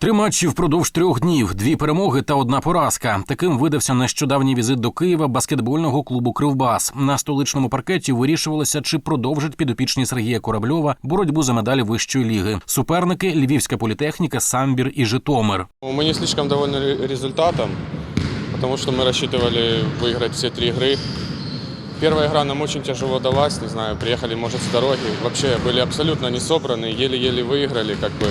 Три матчі впродовж трьох днів, дві перемоги та одна поразка. Таким видався нещодавній візит до Києва баскетбольного клубу Кривбас. На столичному паркеті вирішувалося, чи продовжить підопічні Сергія Корабльова боротьбу за медалі вищої ліги. Суперники Львівська політехніка, Самбір і Житомир. Мы не слишком довольны ре- результатом, потому что мы рассчитывали выиграть все три игры. Первая игра нам очень тяжело далась, не знаю, приехали, может, с дороги. Вообще были абсолютно не собраны, еле-еле выиграли, как бы.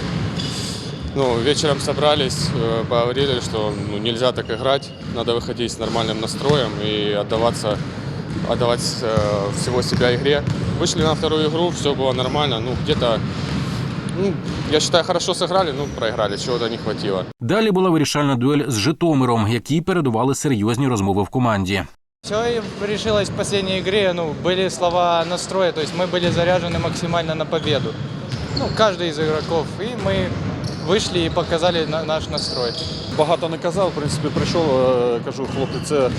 Ну, вечером собрались, э, поговорили, что ну, нельзя так играть, надо выходить с нормальным настроем и отдаваться, отдавать э, всего себя игре. Вышли на вторую игру, все было нормально, ну, где-то, ну, я считаю, хорошо сыграли, ну, проиграли, чего-то не хватило. Далі була вирішальна дуель з Житомиром, якій передували серйозні розмови в команді. Все решилось в последней игре. Ну, были слова настроя, то есть мы были заряжены максимально на победу. Ну, каждый из игроков. И мы вышли и показали наш настрой. Багато не казав, в принципі, прийшов, е, кажу, хлопці, це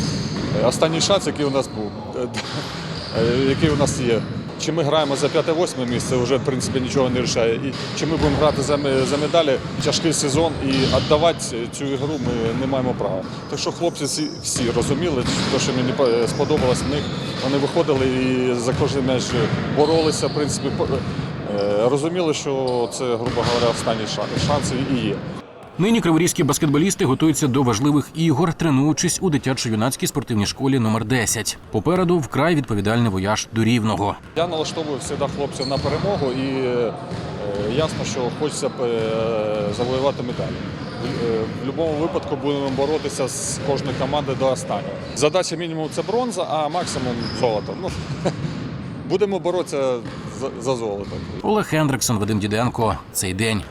останній шанс, який у нас був, е, який у нас є. Чи ми граємо за 5-8 місце, вже в принципі нічого не рішає. І чи ми будемо грати за, медалі, тяжкий сезон і віддавати цю ігру ми не маємо права. Так що хлопці всі, розуміли, те, що мені сподобалось в них. Вони виходили і за кожен м'яч боролися, в принципі, розуміли, що це, грубо говоря, останній ша- шанс і є. Нині криворізькі баскетболісти готуються до важливих ігор, тренуючись у дитячо-юнацькій спортивній школі номер 10. Попереду вкрай відповідальний вояж до рівного. Я налаштовую завжди хлопців на перемогу і е, ясно, що хочеться е, завоювати медалі. В, е, в будь-якому випадку будемо боротися з кожної команди до останнього. Задача мінімум це бронза, а максимум золото. Ну, будемо боротися за, за золото. Олег Хендриксон, Вадим Діденко. Цей день.